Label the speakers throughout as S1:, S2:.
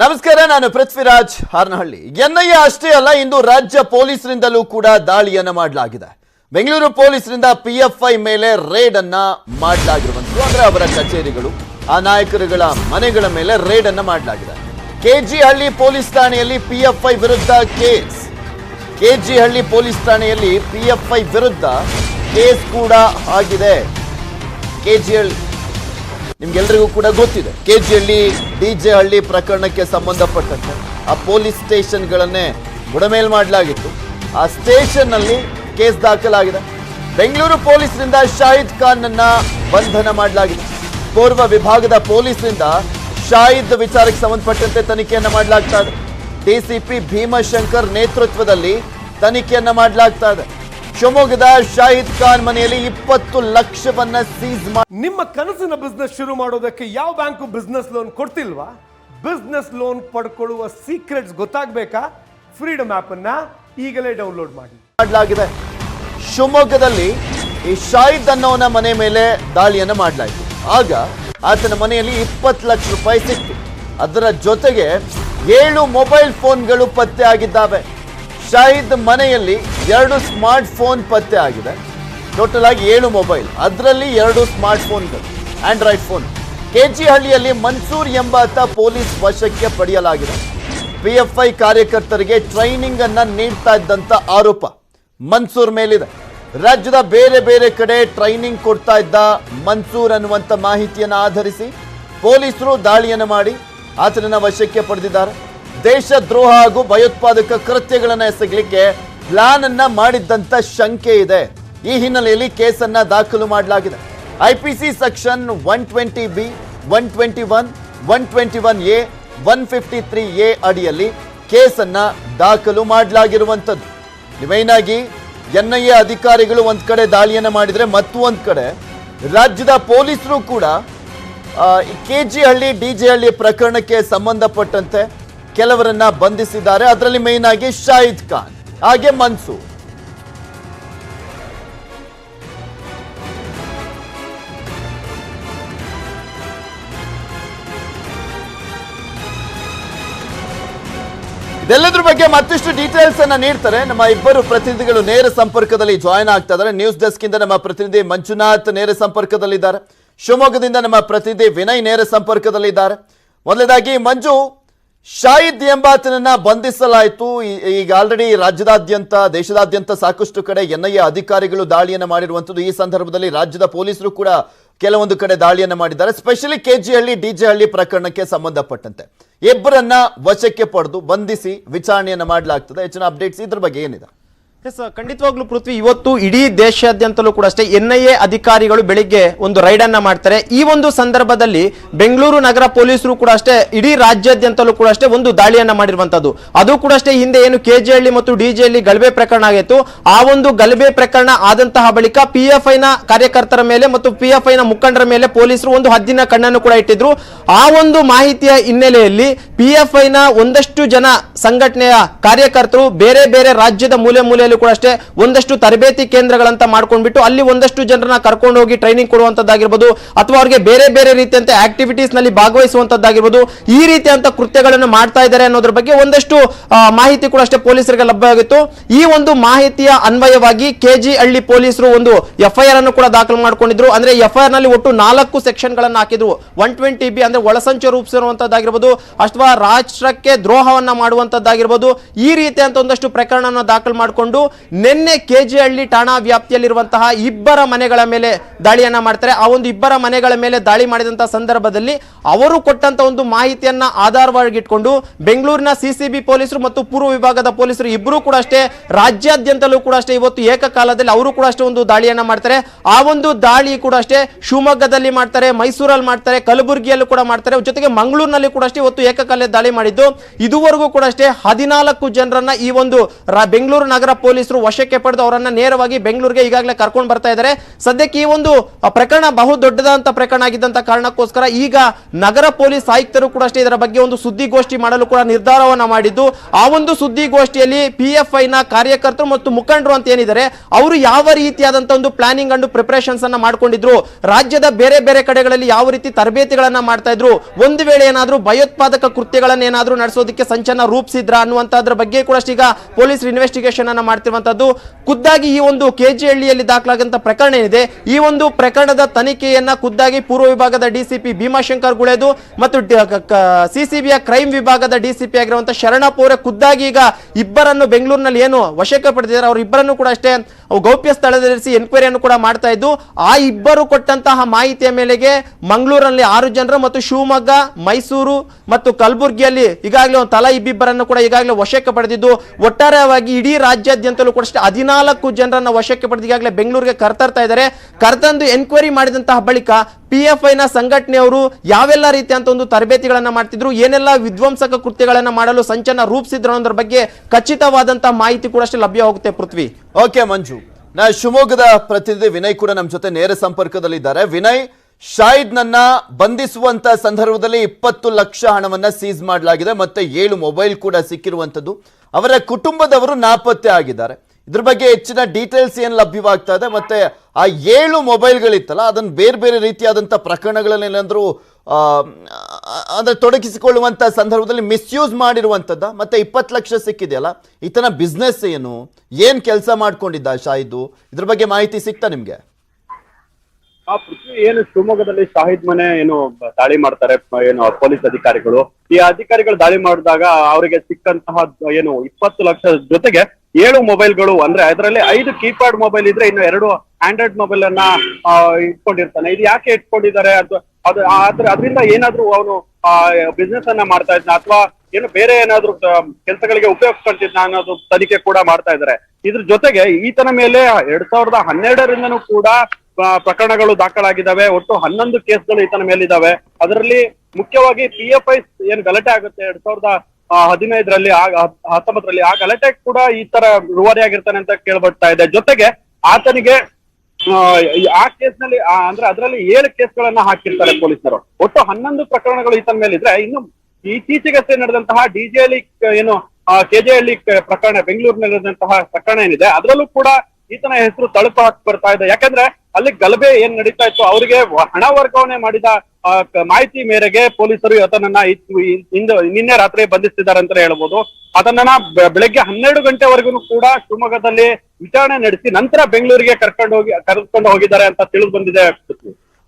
S1: ನಮಸ್ಕಾರ, ನಾನು ಪೃಥ್ವಿರಾಜ್ ಹಾರನಹಳ್ಳಿ. ಎನ್ಐಎ ಅಷ್ಟೇ ಅಲ್ಲ, ಇಂದು ರಾಜ್ಯ ಪೊಲೀಸರಿಂದಲೂ ಕೂಡ ದಾಳಿಯನ್ನ ಮಾಡಲಾಗಿದೆ. ಬೆಂಗಳೂರು ಪೊಲೀಸರಿಂದ ಪಿಎಫ್ಐ ಮೇಲೆ ರೇಡ್ ಅನ್ನ ಮಾಡಲಾಗಿರುವಂತದ್ದು. ಅಂದ್ರೆ ಅವರ ಕಚೇರಿಗಳು, ಆ ನಾಯಕರುಗಳ ಮನೆಗಳ ಮೇಲೆ ರೇಡ್ ಅನ್ನ ಮಾಡಲಾಗಿದೆ. ಕೆಜಿಹಳ್ಳಿ ಪೊಲೀಸ್ ಠಾಣೆಯಲ್ಲಿ ಪಿಎಫ್ಐ ವಿರುದ್ಧ ಕೇಸ್. ಕೆಜಿಹಳ್ಳಿ ಪೊಲೀಸ್ ಠಾಣೆಯಲ್ಲಿ ಪಿಎಫ್ಐ ವಿರುದ್ಧ ಕೇಸ್ ಕೂಡ ಆಗಿದೆ. ಕೆಜಿಹಳ್ಳಿ ನಿಮ್ಗೆಲ್ರಿಗೂ ಕೂಡ ಗೊತ್ತಿದೆ. ಕೆ ಜಿ ಹಳ್ಳಿ ಪ್ರಕರಣಕ್ಕೆ ಸಂಬಂಧಪಟ್ಟಂತೆ ಆ ಪೊಲೀಸ್ ಸ್ಟೇಷನ್ಗಳನ್ನೇ ಬುಡಮೇಲ್ ಮಾಡಲಾಗಿತ್ತು. ಆ ಸ್ಟೇಷನ್ನಲ್ಲಿ ಕೇಸ್ ದಾಖಲಾಗಿದೆ. ಬೆಂಗಳೂರು ಪೊಲೀಸರಿಂದ ಶಾಹಿದ್ ಖಾನ್ ಅನ್ನ ಬಂಧನ ಮಾಡಲಾಗಿದೆ. ಪೂರ್ವ ವಿಭಾಗದ ಪೊಲೀಸರಿಂದ ಶಾಹಿದ್ ವಿಚಾರಕ್ಕೆ ಸಂಬಂಧಪಟ್ಟಂತೆ ತನಿಖೆಯನ್ನ ಮಾಡಲಾಗ್ತಾ ಇದೆ. ಡಿಸಿಪಿ ಭೀಮಶಂಕರ್ ನೇತೃತ್ವದಲ್ಲಿ ತನಿಖೆಯನ್ನು ಮಾಡಲಾಗ್ತಾ ಇದೆ. ಶಿವಮೊಗ್ಗದ ಶಾಹಿದ್ ಖಾನ್ ಮನೆಯಲ್ಲಿ ಇಪ್ಪತ್ತು ಲಕ್ಷವನ್ನ ಸೀಸ್ ಮಾಡಿ
S2: ನಿಮ್ಮ ಕನಸಿನ ಬಿಸ್ನೆಸ್ ಶುರು ಮಾಡೋದಕ್ಕೆ ಯಾವ ಬ್ಯಾಂಕು ಬಿಸ್ನೆಸ್ ಲೋನ್ ಕೊಡ್ತಿಲ್ವಾ? ಬಿಸ್ನೆಸ್ ಲೋನ್ ಪಡ್ಕೊಳ್ಳುವ ಸೀಕ್ರೆಟ್ಸ್ ಗೊತ್ತಾಗಬೇಕಾ? ಫ್ರೀಡಮ್ ಆಪ್ ಅನ್ನ ಈಗಲೇ ಡೌನ್ಲೋಡ್ ಮಾಡಿ.
S1: ಮಾಡಲಾಗಿದೆ. ಶಿವಮೊಗ್ಗದಲ್ಲಿ ಈ ಶಾಹಿದ್ ಅನ್ನೋನ ಮನೆ ಮೇಲೆ ದಾಳಿಯನ್ನು ಮಾಡಲಾಯಿತು. ಆಗ ಆತನ ಮನೆಯಲ್ಲಿ ಇಪ್ಪತ್ತು ಲಕ್ಷ ರೂಪಾಯಿ ಸಿಕ್ತು. ಅದರ ಜೊತೆಗೆ ಏಳು ಮೊಬೈಲ್ ಫೋನ್ಗಳು ಪತ್ತೆ ಆಗಿದ್ದಾವೆ. ಶಾಹಿದ್ ಮನೆಯಲ್ಲಿ ಎರಡು ಸ್ಮಾರ್ಟ್ ಫೋನ್ ಪತ್ತೆ ಆಗಿದೆ. ಟೋಟಲ್ ಆಗಿ ಏಳು ಮೊಬೈಲ್. ಅದರಲ್ಲಿ ಎರಡು ಸ್ಮಾರ್ಟ್ ಫೋನ್ಗಳು ಆಂಡ್ರಾಯ್ಡ್ ಫೋನ್. ಕೆಜಿಹಳ್ಳಿಯಲ್ಲಿ ಮನ್ಸೂರ್ ಎಂಬಾತ ಪೊಲೀಸ್ ವಶಕ್ಕೆ ಪಡೆಯಲಾಗಿದೆ. ಪಿಎಫ್ಐ ಕಾರ್ಯಕರ್ತರಿಗೆ ಟ್ರೈನಿಂಗ್ ಅನ್ನ ನೀಡ್ತಾ ಇದ್ದಂತ ಆರೋಪ ಮನ್ಸೂರ್ ಮೇಲಿದೆ. ರಾಜ್ಯದ ಬೇರೆ ಬೇರೆ ಕಡೆ ಟ್ರೈನಿಂಗ್ ಕೊಡ್ತಾ ಇದ್ದ ಮನ್ಸೂರ್ ಅನ್ನುವಂತ ಮಾಹಿತಿಯನ್ನು ಆಧರಿಸಿ ಪೊಲೀಸರು ದಾಳಿಯನ್ನು ಮಾಡಿ ಆತನನ್ನ ವಶಕ್ಕೆ ಪಡೆದಿದ್ದಾರೆ. ದೇಶ ದ್ರೋಹ ಹಾಗೂ ಭಯೋತ್ಪಾದಕ ಕೃತ್ಯಗಳನ್ನು ಎಸಗಲಿಕ್ಕೆ ಪ್ಲಾನ್ ಅನ್ನ ಮಾಡಿದ್ದಂತ ಶಂಕೆ ಇದೆ. ಈ ಹಿನ್ನೆಲೆಯಲ್ಲಿ ಕೇಸನ್ನ ದಾಖಲು ಮಾಡಲಾಗಿದೆ. IPC section one twenty B, one twenty one one twenty one A, one fifty three A ಅಡಿಯಲ್ಲಿ ಕೇಸನ್ನ ದಾಖಲು ಮಾಡಲಾಗಿರುವಂಥದ್ದು. ಮೇಯ್ನಾಗಿ ಎನ್ ಐ ಎ ಅಧಿಕಾರಿಗಳು ಒಂದು ಕಡೆ ದಾಳಿಯನ್ನು ಮಾಡಿದರೆ ಮತ್ತು ಒಂದ್ ಕಡೆ ರಾಜ್ಯದ ಪೊಲೀಸರು ಕೂಡ K G Halli, D J Halli ಪ್ರಕರಣಕ್ಕೆ ಸಂಬಂಧಪಟ್ಟಂತೆ ಕೆಲವರನ್ನ ಬಂಧಿಸಿದ್ದಾರೆ. ಅದರಲ್ಲಿ ಮೇನ್ ಆಗಿ ಶಾಹಿದ್ ಖಾನ್, ಹಾಗೆ ಮನ್ಸೂರ್. ಇದೆಲ್ಲದ್ರ ಬಗ್ಗೆ ಮತ್ತಷ್ಟು ಡೀಟೇಲ್ಸ್ ಅನ್ನ ನೀಡ್ತಾರೆ. ನಮ್ಮ ಇಬ್ಬರು ಪ್ರತಿನಿಧಿಗಳು ನೇರ ಸಂಪರ್ಕದಲ್ಲಿ ಜಾಯಿನ್ ಆಗ್ತಾ ಇದ್ದಾರೆ. ನ್ಯೂಸ್ ಡೆಸ್ಕ್ ಇಂದ ನಮ್ಮ ಪ್ರತಿನಿಧಿ ಮಂಜುನಾಥ್ ನೇರ ಸಂಪರ್ಕದಲ್ಲಿದ್ದಾರೆ. ಶಿವಮೊಗ್ಗದಿಂದ ನಮ್ಮ ಪ್ರತಿನಿಧಿ ವಿನಯ್ ನೇರ ಸಂಪರ್ಕದಲ್ಲಿದ್ದಾರೆ. ಮೊದಲನೇದಾಗಿ ಮಂಜು ಶಾಹಿದ್ ಎಂಬಾತನನ್ನ ಬಂಧಿಸಲಾಯಿತು. ಈಗ ಆಲ್ರೆಡಿ ರಾಜ್ಯದಾದ್ಯಂತ, ದೇಶದಾದ್ಯಂತ ಸಾಕಷ್ಟು ಕಡೆ ಎನ್ಐಎ ಅಧಿಕಾರಿಗಳು ದಾಳಿಯನ್ನು ಮಾಡಿರುವಂತದ್ದು ಈ ಸಂದರ್ಭದಲ್ಲಿ ರಾಜ್ಯದ ಪೊಲೀಸರು ಕೂಡ ಕೆಲವೊಂದು ಕಡೆ ದಾಳಿಯನ್ನು ಮಾಡಿದ್ದಾರೆ. ಸ್ಪೆಷಲಿ ಕೆಜಿಹಳ್ಳಿ ಡಿಜೆಹಳ್ಳಿ ಪ್ರಕರಣಕ್ಕೆ ಸಂಬಂಧಪಟ್ಟಂತೆ. ಇಬ್ಬರನ್ನ ವಶಕ್ಕೆ ಪಡೆದು ಬಂಧಿಸಿ ವಿಚಾರಣೆಯನ್ನು ಮಾಡಲಾಗ್ತದೆ. ಹೆಚ್ಚಿನ ಅಪ್ಡೇಟ್ಸ್ ಇದ್ರ ಬಗ್ಗೆ ಏನಿದೆ?
S3: ಎಸ್ ಖಂಡಿತವಾಗ್ಲೂ ಪೃಥ್ವಿ ಇವತ್ತು ಇಡೀ ದೇಶಾದ್ಯಂತಲೂ ಕೂಡ ಅಷ್ಟೇ ಎನ್ ಐ ಎ ಅಧಿಕಾರಿಗಳು ಬೆಳಿಗ್ಗೆ ಒಂದು ರೈಡ್ ಅನ್ನ ಮಾಡ್ತಾರೆ. ಈ ಒಂದು ಸಂದರ್ಭದಲ್ಲಿ ಬೆಂಗಳೂರು ನಗರ ಪೊಲೀಸರು ಕೂಡ ಅಷ್ಟೇ ಇಡೀ ರಾಜ್ಯಾದ್ಯಂತಲೂ ಕೂಡ ಅಷ್ಟೇ ಒಂದು ದಾಳಿಯನ್ನ ಮಾಡಿರುವಂತದ್ದು. ಅದು ಕೂಡ ಅಷ್ಟೇ ಹಿಂದೆ ಏನು ಕೆಜಿಹಳ್ಳಿ ಮತ್ತು ಡಿಜಿಹಳ್ಳಿ ಗಲಭೆ ಪ್ರಕರಣ ಆಗಿತ್ತು. ಆ ಒಂದು ಗಲಭೆ ಪ್ರಕರಣ ಆದಂತಹ ಬಳಿಕ ಪಿ ಎಫ್ ಐನ ಕಾರ್ಯಕರ್ತರ ಮೇಲೆ ಮತ್ತು ಪಿ ಎಫ್ ಐನ ಮುಖಂಡರ ಮೇಲೆ ಪೊಲೀಸರು ಒಂದು ಹದ್ದಿನ ಕಣ್ಣನ್ನು ಕೂಡ ಇಟ್ಟಿದ್ರು. ಆ ಒಂದು ಮಾಹಿತಿಯ ಹಿನ್ನೆಲೆಯಲ್ಲಿ ಪಿ ಎಫ್ ಐನ ಒಂದಷ್ಟು ಜನ ಸಂಘಟನೆಯ ಕಾರ್ಯಕರ್ತರು ಬೇರೆ ಬೇರೆ ರಾಜ್ಯದ ಮೂಲೆ ಮೂಲೆಯಲ್ಲೂ ಕೂಡ ಅಷ್ಟೇ ಒಂದಷ್ಟು ತರಬೇತಿ ಕೇಂದ್ರಗಳಂತ ಮಾಡ್ಕೊಂಡ್ಬಿಟ್ಟು ಅಲ್ಲಿ ಒಂದಷ್ಟು ಜನರನ್ನ ಕರ್ಕೊಂಡು ಹೋಗಿ ಟ್ರೈನಿಂಗ್ ಕೊಡುವಂತದ್ದಾಗಿರ್ಬೋದು, ಅಥವಾ ಅವ್ರಿಗೆ ಬೇರೆ ಬೇರೆ ರೀತಿಯಂತ ಆಕ್ಟಿವಿಟೀಸ್ನಲ್ಲಿ ಭಾಗವಹಿಸುವಂತದ್ದಾಗಿರ್ಬೋದು, ಈ ರೀತಿಯಂತ ಕೃತ್ಯಗಳನ್ನು ಮಾಡ್ತಾ ಇದ್ದಾರೆ ಅನ್ನೋದ್ರ ಬಗ್ಗೆ ಒಂದಷ್ಟು ಮಾಹಿತಿ ಕೂಡ ಅಷ್ಟೇ ಪೊಲೀಸರಿಗೆ ಲಭ್ಯವಾಗಿತ್ತು ಈ ಒಂದು ಮಾಹಿತಿಯ ಅನ್ವಯವಾಗಿ ಕೆಜಿ ಹಳ್ಳಿ ಪೊಲೀಸರು ಒಂದು ಎಫ್ಐಆರ್ ಅನ್ನು ಕೂಡ ದಾಖಲು ಮಾಡ್ಕೊಂಡಿದ್ರು. ಅಂದ್ರೆ ಎಫ್ಐಆರ್ನಲ್ಲಿ ಒಟ್ಟು ನಾಲ್ಕು ಸೆಕ್ಷನ್ಗಳನ್ನು ಹಾಕಿದ್ರು. ಒನ್ ಟ್ವೆಂಟಿ ಬಿ ಅಂದ್ರೆ ಒಳಸಂಚು ರೂಪಿಸಿರುವಂತದ್ದಾಗಿರ್ಬೋದು, ಅಥವಾ ರಾಷ್ಟ್ರಕ್ಕೆ ದ್ರೋಹವನ್ನ ಮಾಡುವಂತದ್ದಾಗಿರ್ಬೋದು, ಈ ರೀತಿಯಂತ ಒಂದಷ್ಟು ಪ್ರಕರಣವನ್ನು ದಾಖಲು ಮಾಡಿಕೊಂಡು ನಿನ್ನೆ ಕೆಜಿಹಳ್ಳಿ ಠಾಣಾ ವ್ಯಾಪ್ತಿಯಲ್ಲಿರುವಂತಹ ಇಬ್ಬರ ಮನೆಗಳ ಮೇಲೆ ದಾಳಿಯನ್ನ ಮಾಡ್ತಾರೆ. ಆ ಒಂದು ಇಬ್ಬರ ಮನೆಗಳ ಮೇಲೆ ದಾಳಿ ಮಾಡಿದಂತಹ ಸಂದರ್ಭದಲ್ಲಿ ಅವರು ಕೊಟ್ಟಂತ ಒಂದು ಮಾಹಿತಿಯನ್ನ ಆಧಾರವಾಗಿ ಇಟ್ಕೊಂಡು ಬೆಂಗಳೂರಿನ ಸಿಸಿಬಿ ಪೊಲೀಸರು ಮತ್ತು ಪೂರ್ವ ವಿಭಾಗದ ಪೊಲೀಸರು ಇಬ್ಬರು ಕೂಡ ಅಷ್ಟೇ, ರಾಜ್ಯಾದ್ಯಂತಲೂ ಕೂಡ ಅಷ್ಟೇ ಇವತ್ತು ಏಕಕಾಲದಲ್ಲಿ ಅವರು ಕೂಡ ಅಷ್ಟೇ ಒಂದು ದಾಳಿಯನ್ನ ಮಾಡ್ತಾರೆ. ಆ ಒಂದು ದಾಳಿ ಕೂಡ ಅಷ್ಟೇ ಶಿವಮೊಗ್ಗದಲ್ಲಿ ಮಾಡ್ತಾರೆ, ಮೈಸೂರಲ್ಲಿ ಮಾಡ್ತಾರೆ, ಕಲಬುರಗಿಯಲ್ಲೂ ಕೂಡ ಮಾಡ್ತಾರೆ. ಜೊತೆಗೆ ಮಂಗಳೂರಿನಲ್ಲಿ ಕೂಡ ಅಷ್ಟೇ ಇವತ್ತು ಏಕಕಾಲ ದಾಳಿ ಮಾಡಿದ್ದು. ಇದುವರೆಗೂ ಕೂಡ ಅಷ್ಟೇ ಹದಿನಾಲ್ಕು ಜನರನ್ನ ಈ ಒಂದು ಬೆಂಗಳೂರು ನಗರ ಪೊಲೀಸ್ ಪೊಲೀಸರು ವಶಕ್ಕೆ ಪಡೆದು ಅವರನ್ನ ನೇರವಾಗಿ ಬೆಂಗಳೂರಿಗೆ ಈಗಾಗಲೇ ಕರ್ಕೊಂಡು ಬರ್ತಾ ಇದ್ದಾರೆ. ಸದ್ಯಕ್ಕೆ ಈ ಒಂದು ಪ್ರಕರಣ ಬಹು ದೊಡ್ಡದಂತ ಪ್ರಕರಣ ಆಗಿದ್ದಂತ ಕಾರಣಕ್ಕೋಸ್ಕರ ಈಗ ನಗರ ಪೊಲೀಸ್ ಆಯುಕ್ತರು ಕೂಡ ಅಷ್ಟೇ ಇದರ ಬಗ್ಗೆ ಒಂದು ಸುದ್ದಿಗೋಷ್ಠಿ ಮಾಡಲು ಕೂಡ ನಿರ್ಧಾರವನ್ನ ಮಾಡಿದ್ದು. ಆ ಒಂದು ಸುದ್ದಿಗೋಷ್ಠಿಯಲ್ಲಿ ಪಿ ಎಫ್ ಐ ನ ಕಾರ್ಯಕರ್ತರು ಮತ್ತು ಮುಖಂಡರು ಅಂತ ಏನಿದ್ದಾರೆ, ಅವರು ಯಾವ ರೀತಿಯಾದಂತ ಒಂದು ಪ್ಲಾನಿಂಗ್ ಅಂಡ್ ಪ್ರಿಪರೇಷನ್ಸ್ ಅನ್ನ ಮಾಡ್ಕೊಂಡಿದ್ರು? ರಾಜ್ಯದ ಬೇರೆ ಬೇರೆ ಕಡೆಗಳಲ್ಲಿ ಯಾವ ರೀತಿ ತರಬೇತಿಗಳನ್ನ ಮಾಡ್ತಾ ಇದ್ರು? ಒಂದು ವೇಳೆ ಏನಾದ್ರೂ ಭಯೋತ್ಪಾದಕ ಕೃತ್ಯಗಳನ್ನ ಏನಾದ್ರೂ ನಡೆಸೋದಕ್ಕೆ ಸಂಚನ ರೂಪಿಸಿದ್ರ ಅನ್ನುವಂತದ್ರ ಬಗ್ಗೆ ಕೂಡ ಈಗ ಪೊಲೀಸರು ಇನ್ವೆಸ್ಟಿಗೇಷನ್ ಅನ್ನ ಮಾಡ್ತಿರುವಂತದ್ದು ಖುದ್ದಾಗಿ ಈ ಒಂದು ಕೆಜಿಹಳ್ಳಿಯಲ್ಲಿ ದಾಖಲಾಗಂತ ಪ್ರಕರಣ ಏನಿದೆ, ಈ ಒಂದು ಪ್ರಕರಣದ ತನಿಖೆಯನ್ನ ಖುದ್ದಾಗಿ ಪೂರ್ವ ವಿಭಾಗದ ಡಿಸಿಪಿ ಭೀಮಾಶಂಕರ್ ಗುಳೆದು ಮತ್ತು ಸಿಸಿಬಿಯ ಕ್ರೈಮ್ ವಿಭಾಗದ ಡಿಸಿಪಿ ಆಗಿರುವಂತಹ ಶರಣಪ್ಪ ಅವರೇ ಖುದ್ದಾಗಿ ಈಗ ಇಬ್ಬರನ್ನು ಬೆಂಗಳೂರಿನಲ್ಲಿ ಏನು ವಶಕ್ಕೆ ಪಡೆದಿದ್ದಾರೆ, ಅವ್ರ ಇಬ್ಬರನ್ನು ಕೂಡ ಅಷ್ಟೇ ಗೌಪ್ಯ ಸ್ಥಳದಲ್ಲಿರಿಸಿ ಎನ್ಕ್ವೈರಿಯನ್ನು ಕೂಡ ಮಾಡ್ತಾ ಇದ್ದು, ಆ ಇಬ್ಬರು ಕೊಟ್ಟಂತಹ ಮಾಹಿತಿಯ ಮೇಲೆಗೆ ಮಂಗಳೂರಲ್ಲಿ ಆರು ಜನರು ಮತ್ತು ಶಿವಮೊಗ್ಗ, ಮೈಸೂರು ಮತ್ತು ಕಲಬುರಗಿಯಲ್ಲಿ ಈಗಾಗಲೇ ಒಂದು ತಲಾ ಇಬ್ಬಿಬ್ಬರನ್ನು ಕೂಡ ಈಗಾಗಲೇ ವಶಕ್ಕೆ ಪಡೆದಿದ್ದು, ಒಟ್ಟಾರೆಯಾಗಿ ಇಡೀ ರಾಜ್ಯಾದ್ಯಂತಲೂ ಕೂಡ ಹದಿನಾಲ್ಕು ಜನರನ್ನ ವಶಕ್ಕೆ ಪಡೆದು ಈಗಾಗಲೇ ಬೆಂಗಳೂರಿಗೆ ಕರ್ತರ್ತಾ ಇದ್ದಾರೆ. ಕರ್ತಂದು ಎನ್ಕ್ವೈರಿ ಮಾಡಿದಂತಹ ಬಳಿಕ ಪಿ ಎಫ್ ಐನ ಸಂಘಟನೆಯವರು ಯಾವೆಲ್ಲ ರೀತಿಯಂತ ಒಂದು ತರಬೇತಿಗಳನ್ನ ಮಾಡ್ತಿದ್ರು, ಏನೆಲ್ಲ ವಿಧ್ವಂಸಕ ಕೃತ್ಯಗಳನ್ನ ಮಾಡಲು ಸಂಚನ ರೂಪಿಸಿದ್ರು ಅನ್ನೋದ್ರ ಬಗ್ಗೆ ಖಚಿತವಾದಂತಹ ಮಾಹಿತಿ ಕೂಡ ಅಷ್ಟೇ ಲಭ್ಯವಾಗುತ್ತೆ ಪೃಥ್ವಿ.
S1: ಓಕೆ ಮಂಜು, ನಾ ಶಿವಮೊಗ್ಗದ ಪ್ರತಿನಿಧಿ ವಿನಯ್ ಕೂಡ ನಮ್ಮ ಜೊತೆ ನೇರ ಸಂಪರ್ಕದಲ್ಲಿದ್ದಾರೆ. ವಿನಯ್ ಶಾಹಿದ್ ನನ್ನ ಬಂಧಿಸುವಂತ ಸಂದರ್ಭದಲ್ಲಿ ಇಪ್ಪತ್ತು ಲಕ್ಷ ಹಣವನ್ನ ಸೀಸ್ ಮಾಡಲಾಗಿದೆ, ಮತ್ತೆ ಏಳು ಮೊಬೈಲ್ ಕೂಡ ಸಿಕ್ಕಿರುವಂತದ್ದು ಅವರ ಕುಟುಂಬದವರು ನಾಪತ್ತೆ ಆಗಿದ್ದಾರೆ. ಇದ್ರ ಬಗ್ಗೆ ಹೆಚ್ಚಿನ ಡೀಟೇಲ್ಸ್ ಏನು ಲಭ್ಯವಾಗ್ತಾ ಇದೆ, ಮತ್ತೆ ಆ ಏಳು ಮೊಬೈಲ್ಗಳಿತ್ತಲ್ಲ ಅದನ್ನ ಬೇರೆ ಬೇರೆ ರೀತಿಯಾದಂಥ ಪ್ರಕರಣಗಳಲ್ಲಿ ಏನಾದರೂ ಅಂದ್ರೆ ತೊಡಗಿಸಿಕೊಳ್ಳುವಂತ ಸಂದರ್ಭದಲ್ಲಿ ಮಿಸ್ಯೂಸ್ ಮಾಡಿರುವಂಥದ್ದ? ಮತ್ತೆ ಇಪ್ಪತ್ತು ಲಕ್ಷ ಸಿಕ್ಕಿದೆಯಲ್ಲ ಈತನ ಬಿಸ್ನೆಸ್ ಏನು ಏನು ಕೆಲಸ ಮಾಡ್ಕೊಂಡಿದ್ದ ಶಾಹಿದು ಇದ್ರ ಬಗ್ಗೆ ಮಾಹಿತಿ ಸಿಗ್ತಾ ನಿಮ್ಗೆ?
S4: ಆ ಪೃಥ್ವಿ ಏನು ಶಿವಮೊಗ್ಗದಲ್ಲಿ ಶಾಹಿದ್ ಮನೆ ಏನು ದಾಳಿ ಮಾಡ್ತಾರೆ, ಏನು ಪೊಲೀಸ್ ಅಧಿಕಾರಿಗಳು, ಈ ಅಧಿಕಾರಿಗಳು ದಾಳಿ ಮಾಡಿದಾಗ ಅವರಿಗೆ ಸಿಕ್ಕಂತಹ ಏನು ಇಪ್ಪತ್ತು ಲಕ್ಷ ಜೊತೆಗೆ ಏಳು ಮೊಬೈಲ್ಗಳು, ಅಂದ್ರೆ ಅದರಲ್ಲಿ ಐದು ಕೀಪ್ಯಾಡ್ ಮೊಬೈಲ್ ಇದ್ರೆ ಇನ್ನು ಎರಡು ಆಂಡ್ರಾಯ್ಡ್ ಮೊಬೈಲ್ ಅನ್ನ ಇಟ್ಕೊಂಡಿರ್ತಾನೆ. ಇದು ಯಾಕೆ ಇಟ್ಕೊಂಡಿದ್ದಾರೆ? ಅಥವಾ ಅದು ಅದರಿಂದ ಏನಾದ್ರೂ ಅವನು ಬಿಸ್ನೆಸ್ ಅನ್ನ ಮಾಡ್ತಾ ಇದ್ನ ಅಥವಾ ಏನು ಬೇರೆ ಏನಾದ್ರೂ ಕೆಲಸಗಳಿಗೆ ಉಪಯೋಗಿಸ್ಕೊಂತಿದ್ನ ಅನ್ನೋದು ತನಿಖೆ ಕೂಡ ಮಾಡ್ತಾ ಇದ್ದಾರೆ. ಇದ್ರ ಜೊತೆಗೆ ಈತನ ಮೇಲೆ ಎರಡ್ ಸಾವಿರದ ಹನ್ನೆರಡರಿಂದನೂ ಕೂಡ ಪ್ರಕರಣಗಳು ದಾಖಲಾಗಿದ್ದಾವೆ. ಒಟ್ಟು ಹನ್ನೊಂದು ಕೇಸ್ಗಳು ಈತನ ಮೇಲಿದ್ದಾವೆ. ಅದರಲ್ಲಿ ಮುಖ್ಯವಾಗಿ ಪಿ ಎಫ್ ಐ ಏನ್ ಗಲಾಟೆ ಆಗುತ್ತೆ? ಎರಡ್ ಸಾವಿರದ ಹದಿನೈದರಲ್ಲಿ ಆ ಹತ್- ಹತ್ತೊಂಬತ್ತರಲ್ಲಿ ಆ ಗಲಾಟೆ ಕೂಡ ಈ ತರ ಆಗಿರ್ತಾನೆ ಅಂತ ಕೇಳ್ಬರ್ತಾ ಇದೆ. ಜೊತೆಗೆ ಆತನಿಗೆ ಆ, ಕೇಸ್ನಲ್ಲಿ ಅಂದ್ರೆ ಅದರಲ್ಲಿ ಏಳು ಕೇಸ್ಗಳನ್ನ ಹಾಕಿರ್ತಾರೆ ಪೊಲೀಸರು. ಒಟ್ಟು ಹನ್ನೊಂದು ಪ್ರಕರಣಗಳು ಈತನ ಮೇಲಿದ್ರೆ ಇನ್ನು ಇತ್ತೀಚೆಗಷ್ಟೇ ನಡೆದಂತಹ ಡಿಜೆಹಳ್ಳಿ ಏನು ಕೆಜೆಹಳ್ಳಿ ಪ್ರಕರಣ ಬೆಂಗಳೂರಿನಲ್ಲಿ ನಡೆದಂತಹ ಪ್ರಕರಣ ಏನಿದೆ ಅದರಲ್ಲೂ ಕೂಡ ಈತನ ಹೆಸರು ತಳಪ ಹಾಕಿ ಬರ್ತಾ ಇದೆ. ಯಾಕಂದ್ರೆ ಅಲ್ಲಿ ಗಲಭೆ ಏನ್ ನಡೀತಾ ಇತ್ತು? ಅವರಿಗೆ ಹಣ ವರ್ಗಾವಣೆ ಮಾಡಿದ ಮಾಹಿತಿ ಮೇರೆಗೆ ಪೊಲೀಸರು ಆತನನ್ನ ಇಂದು, ನಿನ್ನೆ ರಾತ್ರಿ ಬಂಧಿಸಿದ್ದಾರೆ ಅಂತ ಹೇಳ್ಬೋದು. ಅದನ್ನ ಬೆಳಗ್ಗೆ ಹನ್ನೆರಡು ಗಂಟೆವರೆಗೂ ಕೂಡ ಶಿವಮೊಗ್ಗದಲ್ಲಿ ವಿಚಾರಣೆ ನಡೆಸಿ ನಂತರ ಬೆಂಗಳೂರಿಗೆ ಕರ್ಕೊಂಡು ಹೋಗಿ ಕರೆದುಕೊಂಡು ಹೋಗಿದ್ದಾರೆ ಅಂತ ತಿಳಿದು ಬಂದಿದೆ.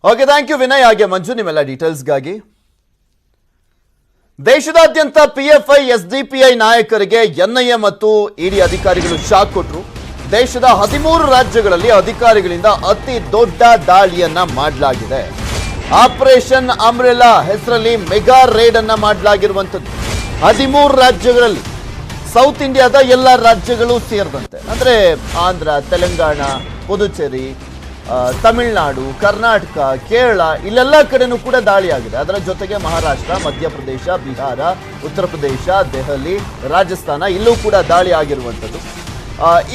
S1: Okay thank you Vinay. ಹಾಗೆ ಮಂಜು, ನಿಮ್ಮೆಲ್ಲ ಡೀಟೇಲ್ಸ್ಗಾಗಿ ದೇಶದಾದ್ಯಂತ ಪಿಎಫ್ಐ ಎಸ್ಡಿಪಿಐ ನಾಯಕರಿಗೆ ಎನ್ಐಎ ಮತ್ತು ಇಡಿ ಅಧಿಕಾರಿಗಳು ಶಾಕ್ ಕೊಟ್ಟರು ದೇಶದ ಹದಿಮೂರು ರಾಜ್ಯಗಳಲ್ಲಿ ಅಧಿಕಾರಿಗಳಿಂದ ಅತಿ ದೊಡ್ಡ ದಾಳಿಯನ್ನ ಮಾಡಲಾಗಿದೆ. ಆಪರೇಷನ್ ಅಮ್ರೆಲಾ ಹೆಸರಲ್ಲಿ ಮೆಗಾ ರೇಡ್ ಅನ್ನ ಮಾಡಲಾಗಿರುವಂಥದ್ದು. ಹದಿಮೂರು ರಾಜ್ಯಗಳಲ್ಲಿ ಸೌತ್ ಇಂಡಿಯಾದ ಎಲ್ಲ ರಾಜ್ಯಗಳು ಸೇರಿದಂತೆ. ಅಂದ್ರೆ ಆಂಧ್ರ, ತೆಲಂಗಾಣ, ಪುದುಚೇರಿ ತಮಿಳುನಾಡು, ಕರ್ನಾಟಕ, ಕೇರಳ, ಇಲ್ಲೆಲ್ಲ ಕಡೆನೂ ಕೂಡ ದಾಳಿಯಾಗಿದೆ. ಅದರ ಜೊತೆಗೆ ಮಹಾರಾಷ್ಟ್ರ, ಮಧ್ಯಪ್ರದೇಶ, ಬಿಹಾರ, ಉತ್ತರ ಪ್ರದೇಶ, ದೆಹಲಿ, ರಾಜಸ್ಥಾನ ಇಲ್ಲೂ ಕೂಡ ದಾಳಿ ಆಗಿರುವಂಥದ್ದು.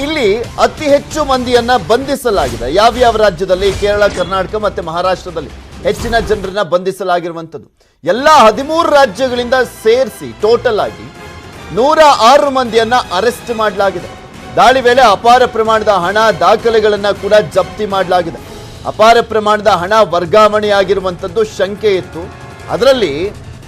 S1: ಇಲ್ಲಿ ಅತಿ ಹೆಚ್ಚು ಮಂದಿಯನ್ನ ಬಂಧಿಸಲಾಗಿದೆ. ಯಾವ್ಯಾವ ರಾಜ್ಯದಲ್ಲಿ? ಕೇರಳ, ಕರ್ನಾಟಕ ಮತ್ತೆ ಮಹಾರಾಷ್ಟ್ರದಲ್ಲಿ ಹೆಚ್ಚಿನ ಜನರನ್ನ ಬಂಧಿಸಲಾಗಿರುವಂಥದ್ದು. ಎಲ್ಲ ಹದಿಮೂರು ರಾಜ್ಯಗಳಿಂದ ಸೇರಿಸಿ ಟೋಟಲ್ ಆಗಿ ನೂರ ಆರು ಮಂದಿಯನ್ನ ಅರೆಸ್ಟ್ ಮಾಡಲಾಗಿದೆ. ದಾಳಿ ವೇಳೆ ಅಪಾರ ಪ್ರಮಾಣದ ಹಣ ದಾಖಲೆಗಳನ್ನ ಕೂಡ ಜಪ್ತಿ ಮಾಡಲಾಗಿದೆ. ಅಪಾರ ಪ್ರಮಾಣದ ಹಣ ವರ್ಗಾವಣೆಯಾಗಿರುವಂಥದ್ದು ಶಂಕೆ ಇತ್ತು. ಅದರಲ್ಲಿ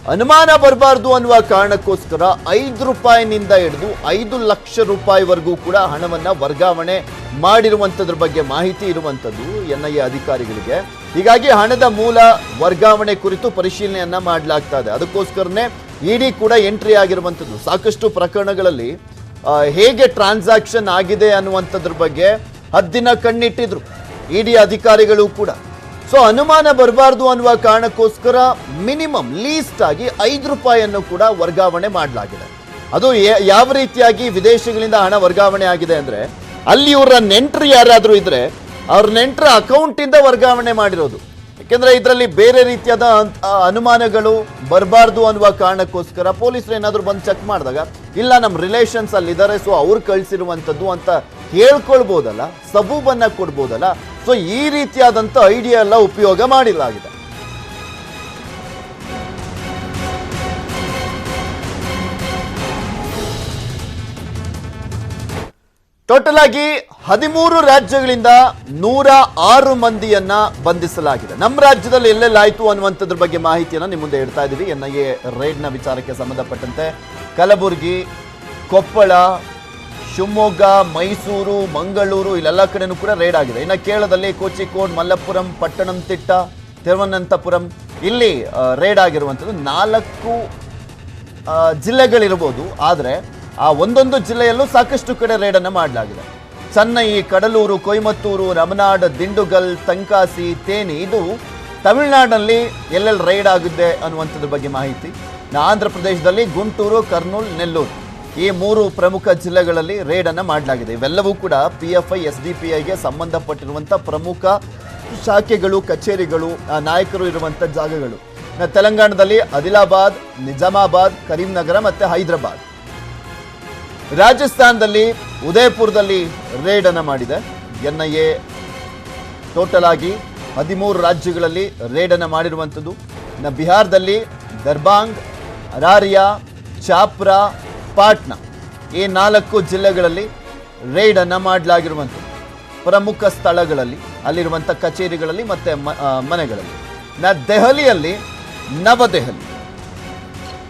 S1: ಅನುಮಾನ ಬರಬಾರ್ದು ಅನ್ನುವ ಕಾರಣಕ್ಕೋಸ್ಕರ ಐದು ರೂಪಾಯಿನಿಂದ ಹಿಡಿದು ಐದು ಲಕ್ಷ ರೂಪಾಯಿವರೆಗೂ ಕೂಡ ಹಣವನ್ನ ವರ್ಗಾವಣೆ ಮಾಡಿರುವಂಥದ್ರ ಬಗ್ಗೆ ಮಾಹಿತಿ ಇರುವಂಥದ್ದು ಎನ್ ಐ ಎ ಅಧಿಕಾರಿಗಳಿಗೆ. ಹೀಗಾಗಿ ಹಣದ ಮೂಲ ವರ್ಗಾವಣೆ ಕುರಿತು ಪರಿಶೀಲನೆಯನ್ನ ಮಾಡಲಾಗ್ತಾ ಇದೆ. ಅದಕ್ಕೋಸ್ಕರನೇ ಇಡಿ ಕೂಡ ಎಂಟ್ರಿ ಆಗಿರುವಂಥದ್ದು. ಸಾಕಷ್ಟು ಪ್ರಕರಣಗಳಲ್ಲಿ ಹೇಗೆ ಟ್ರಾನ್ಸಾಕ್ಷನ್ ಆಗಿದೆ ಅನ್ನುವಂಥದ್ರ ಬಗ್ಗೆ ಹದ್ದಿನ ಕಣ್ಣಿಟ್ಟಿದ್ರು ಇಡಿ ಅಧಿಕಾರಿಗಳು ಕೂಡ. ಸೊ ಅನುಮಾನ ಬರಬಾರ್ದು ಅನ್ನುವ ಕಾರಣಕ್ಕೋಸ್ಕರ ಮಿನಿಮಮ್ ಲೀಸ್ಟ್ ಆಗಿ ಐದು ರೂಪಾಯಿಯನ್ನು ಕೂಡ ವರ್ಗಾವಣೆ ಮಾಡಲಾಗಿದೆ. ಅದು ಯಾವ ರೀತಿಯಾಗಿ ವಿದೇಶಗಳಿಂದ ಹಣ ವರ್ಗಾವಣೆ ಆಗಿದೆ ಅಂದ್ರೆ, ಅಲ್ಲಿ ಇವರ ನೆಂಟರು ಯಾರಾದರೂ ಇದ್ರೆ, ಅವ್ರ ನೆಂಟರ ಅಕೌಂಟಿಂದ ವರ್ಗಾವಣೆ ಮಾಡಿರೋದು. ಯಾಕೆಂದ್ರೆ ಇದರಲ್ಲಿ ಬೇರೆ ರೀತಿಯಾದ ಅನ್- ಅನುಮಾನಗಳು ಬರಬಾರ್ದು ಅನ್ನುವ ಕಾರಣಕ್ಕೋಸ್ಕರ ಪೊಲೀಸರು ಏನಾದರೂ ಬಂದು ಚೆಕ್ ಮಾಡಿದಾಗ, ಇಲ್ಲ ನಮ್ಮ ರಿಲೇಷನ್ಸ್ ಅಲ್ಲಿದ್ದಾರೆ ಸೊ ಅವ್ರು ಕಳಿಸಿರುವಂಥದ್ದು ಅಂತ ಹೇಳ್ಕೊಳ್ಬೋದಲ್ಲ, ಸಬೂಬನ್ನ ಕೊಡ್ಬೋದಲ್ಲ ಸೊ ಈ ರೀತಿಯಾದಂಥ ಐಡಿಯಾ ಎಲ್ಲ ಉಪಯೋಗ ಮಾಡಲಾಗಿದೆ ಟೋಟಲ್ ಆಗಿ ಹದಿಮೂರು ರಾಜ್ಯಗಳಿಂದ ನೂರ ಆರು ಮಂದಿಯನ್ನ ಬಂಧಿಸಲಾಗಿದೆ. ನಮ್ಮ ರಾಜ್ಯದಲ್ಲಿ ಎಲ್ಲೆಲ್ಲ ಆಯ್ತು ಅನ್ನುವಂಥದ್ರ ಬಗ್ಗೆ ಮಾಹಿತಿಯನ್ನ ನಿಮ್ಮ ಮುಂದೆ ಇಡ್ತಾ ಇದೀವಿ. ಎನ್ ಐ ಎ ರೈಡ್ನ ವಿಚಾರಕ್ಕೆ ಸಂಬಂಧಪಟ್ಟಂತೆ ಕಲಬುರಗಿ, ಕೊಪ್ಪಳ ಶಿವಮೊಗ್ಗ, ಮೈಸೂರು, ಮಂಗಳೂರು, ಇಲ್ಲೆಲ್ಲ ಕಡೆನೂ ಕೂಡ ರೈಡ್ ಆಗಿದೆ. ಇನ್ನು ಕೇರಳದಲ್ಲಿ ಕೋಚಿಕೋಡ್ ಮಲ್ಲಪುರಂ ಪಟ್ಟಣಂತಿಟ್ಟ ತಿರುವನಂತಪುರಂ ಇಲ್ಲಿ ರೈಡ್ ಆಗಿರುವಂಥದ್ದು. ನಾಲ್ಕು ಜಿಲ್ಲೆಗಳಿರ್ಬೋದು. ಆದರೆ ಆ ಒಂದೊಂದು ಜಿಲ್ಲೆಯಲ್ಲೂ ಸಾಕಷ್ಟು ಕಡೆ ರೈಡನ್ನು ಮಾಡಲಾಗಿದೆ. ಚೆನ್ನೈ, ಕಡಲೂರು, ಕೊಯಮತ್ತೂರು, ರಮನಾಡ್, ದಿಂಡುಗಲ್, ತಂಕಾಸಿ, ತೇನಿ ಇದು ತಮಿಳುನಾಡಿನಲ್ಲಿ ಎಲ್ಲೆಲ್ಲಿ ರೈಡ್ ಆಗಿದೆ ಅನ್ನುವಂಥದ್ರ ಬಗ್ಗೆ ಮಾಹಿತಿ. ಆಂಧ್ರ ಪ್ರದೇಶದಲ್ಲಿ ಗುಂಟೂರು, ಕರ್ನೂಲ್, ನೆಲ್ಲೂರು. ಈ ಮೂರು ಪ್ರಮುಖ ಜಿಲ್ಲೆಗಳಲ್ಲಿ ರೇಡ್ ಅನ್ನು ಮಾಡಲಾಗಿದೆ. ಇವೆಲ್ಲವೂ ಕೂಡ P F I S D P ಐಗೆ ಸಂಬಂಧಪಟ್ಟಿರುವಂಥ ಪ್ರಮುಖ ಶಾಖೆಗಳು, ಕಚೇರಿಗಳು ನಾಯಕರು ಇರುವಂಥ ಜಾಗಗಳು. ತೆಲಂಗಾಣದಲ್ಲಿ ಆದಿಲಾಬಾದ್, ನಿಜಾಮಾಬಾದ್, ಕರೀಂನಗರ ಮತ್ತೆ ಹೈದರಾಬಾದ್. ರಾಜಸ್ಥಾನದಲ್ಲಿ ಉದಯಪುರದಲ್ಲಿ ರೇಡ್ ಅನ್ನು ಮಾಡಿದೆ. ಎನ್ ಐ ಎ ಟೋಟಲ್ ಆಗಿ ಹದಿಮೂರು ರಾಜ್ಯಗಳಲ್ಲಿ ರೇಡ್ ಅನ್ನು ಮಾಡಿರುವಂಥದ್ದು ಬಿಹಾರದಲ್ಲಿ ದರ್ಬಾಂಗ್ ಅರಾರಿಯಾ, ಚಾಪ್ರಾ ಪಾಟ್ನಾ ಈ ನಾಲ್ಕು ಜಿಲ್ಲೆಗಳಲ್ಲಿ ರೇಡ್ ಅನ್ನ ಮಾಡಲಾಗಿರುವಂಥದ್ದು. ಪ್ರಮುಖ ಸ್ಥಳಗಳಲ್ಲಿ, ಅಲ್ಲಿರುವಂಥ ಕಚೇರಿಗಳಲ್ಲಿ ಮತ್ತೆ ಮನೆಗಳಲ್ಲಿ. ನ ದೆಹಲಿಯಲ್ಲಿ, ನವದೆಹಲಿ.